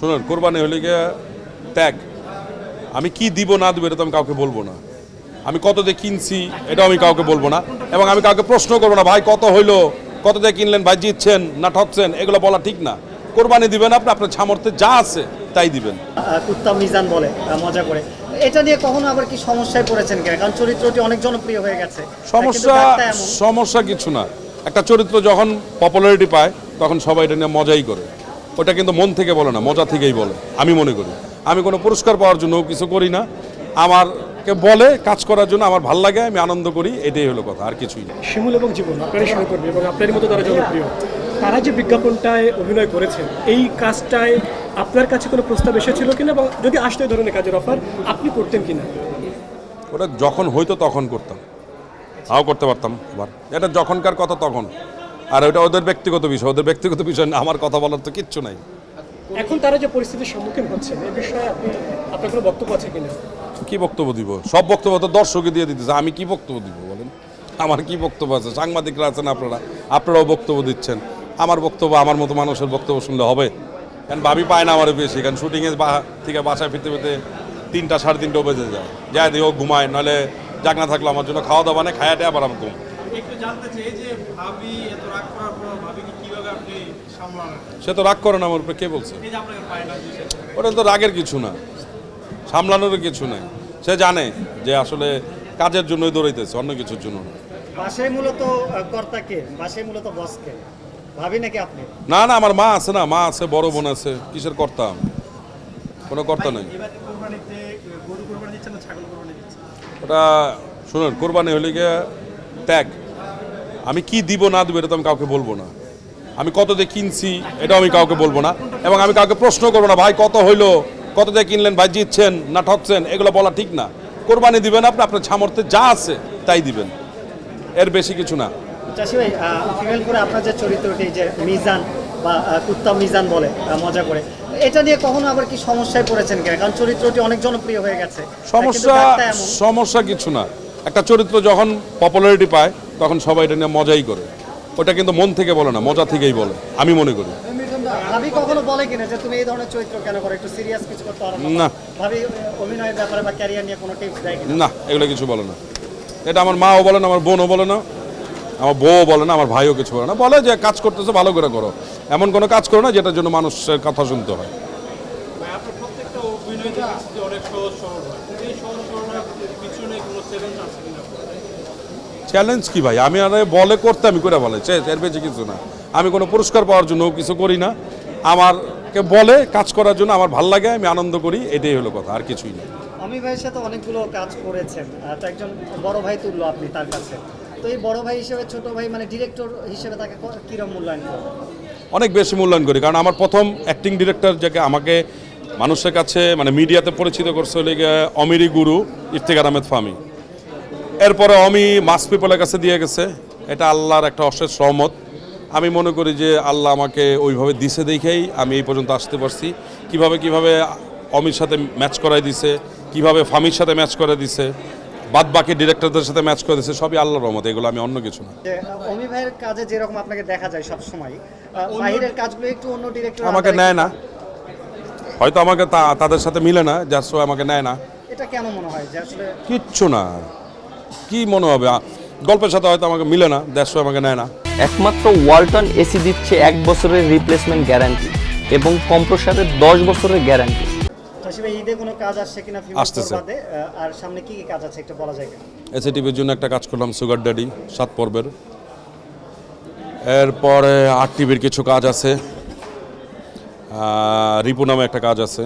শুনুন কোরবানি হলে গিয়ে ত্যাগ আমি কি দিব না দিব এটা তো আমি কাউকে বলব না। আমি কত দিয়ে কিনছি এটাও আমি কাউকে বলব না। এবং আমি কাউকে প্রশ্ন করব না ভাই কত হইল কত দিয়ে কিনলেন ভাই জিতছেন না ঠকছেন এগুলো বলা ঠিক না। কোরবানি দিবেন আপনি আপনার সামর্থ্যে যা আছে তাই দিবেন। কুত্তা মিজান বলে মজা করে। এটা নিয়ে কখনো আবার কি সমস্যায় পড়েছেন কিনা? কারণ চরিত্রটি অনেক জনপ্রিয় হয়ে গেছে। সমস্যা। সমস্যা কিছু না। একটা চরিত্র যখন পপুলারিটি পায় তখন সবাই এটা নিয়ে মজাই করে। ওটা কিন্তু মন থেকে বলে না মজা থেকেই বলে আমি মনে করি। আমি কোনো পুরস্কার পাওয়ার জন্য কিছু করি না। আমারকে বলে কাজ করার জন্য আমার ভালো লাগে আমি আনন্দ করি এটাই হলো কথা আর কিছুই না। শিমুল এবং জীবন আপনারই সহকর্মী এবং আপনারই মতো তারা জনপ্রিয়। তারা যে বিজ্ঞাপনটায় অভিনয় করেছেন এই কাজটায় আপনার কাছে কোনো প্রস্তাব এসেছিল কিনা? এবং যদি আসতো এই ধরনের কাজের অফার আপনি করতেন কিনা? ওটা যখন হইতো তখন করতাম। তাও করতে পারতাম আবার। এটা যখনকার কথা তখন। আর ওটা ওদের ব্যক্তিগত বিষয় ওদের ব্যক্তিগত বিষয় না আমার কথা বলার তো কিচ্ছু নাই। এখন তারা যে পরিস্থিতির সম্মুখীন হচ্ছেন এই বিষয়ে আপনি আপনার কোনো বক্তব্য আছে কিনা? কি বক্তব্য দিব? সব বক্তব্য তো দর্শকে দিয়ে দিতেছে আমি কি বক্তব্য দিব বলেন? আমার কি বক্তব্য আছে? সাংবাদিকরা আছেন আপনারা আপনারাও বক্তব্য দিচ্ছেন। আমার বক্তব্য আমার মতো মানুষের বক্তব্য শুনলে হবে। কারণ ভাবি পায় না আমার বেশি কারণ শুটিংয়ে থেকে বাসায় ফিরতে ফিরতে তিনটা সাড়ে তিনটা বেজে যায়। যায় দিয়ে ও ঘুমায় নাহলে জাগনা থাকল আমার জন্য খাওয়া দাওয়া মানে খায়াটে আবার আমি ঘুম। একটু জানতে চাই যে ভাবি এত রাগ করার পর ভাবিকে কীভাবে আপনি সামলান? সে তো রাগ করে না আমার উপরে কে বলছে? ওটা তো রাগের কিছু না সামলানোর কিছু নাই। সে জানে যে আসলে কাজের জন্যই দৌড়াইতেছে অন্য কিছুর জন্য না। বাসায় মূলত আহ, বাসায় মূলত বস ভাবি নাকি আপনি? না না আমার মা আছে না মা আছে বড় বোন আছে কিসের কর্তা? কোনো কর্তা নেই। এবার কোরবানিতে গরু কোরবানি দিচ্ছেন না ছাগল কোরবানি দিচ্ছেন ওটা শুনুন কোরবানি হলে গিয়ে ত্যাগ। আমি কি দিব না দিব এটা তো আমি কাউকে বলব না। আমি কত দিয়ে কিনছি এটাও আমি কাউকে বলব না। এবং আমি কাউকে প্রশ্ন করব না ভাই কত হইল? কত দিয়ে কিনলেন? ভাই জিতছেন না ঠকছেন? এগুলো বলা ঠিক না। কোরবানি দিবেন আপনি আপনার সামর্থ্যে যা আছে তাই দিবেন। এর বেশি কিছু না। চাষি ভাই ফিমেল করে আপনার যে চরিত্রটি যে মিজান বা কুত্তা মিজান বলে মজা করে এটা নিয়ে কখনো আবার কি সমস্যায় পড়েছেন কিনা? কারণ চরিত্রটি অনেক জনপ্রিয় হয়ে গেছে। সমস্যা সমস্যা কিছু না। একটা চরিত্র যখন পপুলারিটি পায় তখন সবাই এটা নিয়ে মজাই করে। ওটা কিন্তু মন থেকে বলে না মজা থেকেই বলে আমি মনে করি। কখনো বলে কিনা যে তুমি এই ধরনের চরিত্র কেন করো একটু সিরিয়াস কিছু করতে পারো? না। ভাবি অভিনয়ের ব্যাপারে বা ক্যারিয়ার নিয়ে কোনো টিপস দেয় না এগুলো কিছু বলে না। এটা আমার মাও বলে না আমার বোনও বলে না আমার বউও বলে না আমার ভাইও কিছু বলে না। বলে যে কাজ করতেছে ভালো করে করো। এমন কোনো কাজ করো না যেটার জন্য মানুষের কথা শুনতে হয়। ভাই আপনার প্রত্যেকটা অভিনয় দেখেছি যে অনেক সহজ সরল হয়। এই সহজ সরল পিছনে কোনো চ্যালেঞ্জ আছে কিনা? চ্যালেঞ্জ কি ভাই? আমি আর বলে করতে আমি করে বলে এর বেশি কিছু না। আমি কোনো পুরস্কার পাওয়ার জন্য কিছু করি না। আমারকে বলে কাজ করার জন্য আমার ভালো লাগে আমি আনন্দ করি এটাই হলো কথা আর কিছুই না। আমি ভাইয়ের সাথে অনেকগুলো কাজ করেছেন তো একজন বড় ভাই তুললো আপনি তার কাছে। তো এই বড় ভাই হিসেবে ছোট ভাই মানে ডিরেক্টর হিসেবে তাকে ক- কিরম মূল্যায়ন করবেন অনেক বেশি মূল্যায়ন করি কারণ আমার প্রথম অ্যাক্টিং ডিরেক্টর যাকে আমাকে মানুষের কাছে মানে মিডিয়াতে পরিচিত করছে হলে অমিরি গুরু ইফতেকার আহমেদ ফামি এরপরে অমি মাস পিপলের কাছে দিয়ে গেছে। এটা আল্লাহর একটা অশেষ সহমত আমি মনে করি যে আল্লাহ আমাকে ওইভাবে দিছে দেখেই আমি এই পর্যন্ত আসতে পারছি। কীভাবে কীভাবে অমির সাথে ম্যাচ করাই দিছে কীভাবে ফামির সাথে ম্যাচ করে দিছে বাদ বাকি ডিরেক্টরদের সাথে ম্যাচ করে দিছে সবই আল্লাহর রহমত এগুলো আমি অন্য কিছু না। অমি ভাইয়ের কাজে যেরকম আপনাকে দেখা যায় সব সময় বাইরের কাজগুলো একটু অন্য ডিরেক্টর আমাকে নেয় না। হয়তো আমাকে তা- তাদের সাথে মিলে না যার সময় আমাকে নেয় না। এটা কেন মনে হয় যে আসলে কিচ্ছু না। কি মনে হবে? গল্পের সাথে হয়তো আমাকে মিলে না দেড়শো আমাকে নেয় না। একমাত্র ওয়ালটন এসি দিচ্ছে এক বছরের রিপ্লেসমেন্ট গ্যারান্টি এবং কম্প্রসারের দশ বছরের গ্যারান্টি আসতেছে। আর সামনে কি কি কাজ আছে একটু বলা যায় কিনা? টিভির জন্য একটা কাজ করলাম সুগার ড্যাডি সাত পর্বের। এরপরে আট টিভির কিছু কাজ আছে। রিপু নামে একটা কাজ আছে।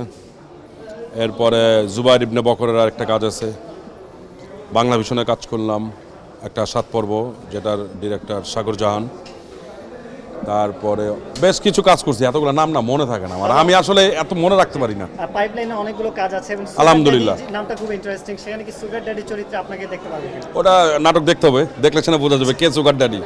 এরপরে জুবাইর ইবনে বকরের আর একটা কাজ আছে। বাংলা ভীষণে কাজ করলাম। একটা সাত পর্ব যেটার ডিরেক্টর সাগর জাহান। তারপরে বেশ কিছু কাজ করছি এতগুলো নাম না মনে থাকে না আমার। আমি আসলে এত মনে রাখতে পারি না। পাইপলাইনে অনেকগুলো কাজ আছে আলহামদুলিল্লাহ। নামটা খুব ইন্টারেস্টিং সেখানে কি সুগার ড্যাডি চরিত্রে আপনাকে দেখতে ওটা নাটক দেখতে হবে দেখলে সেটা বোঝা যাবে কে সুগার ড্যাডি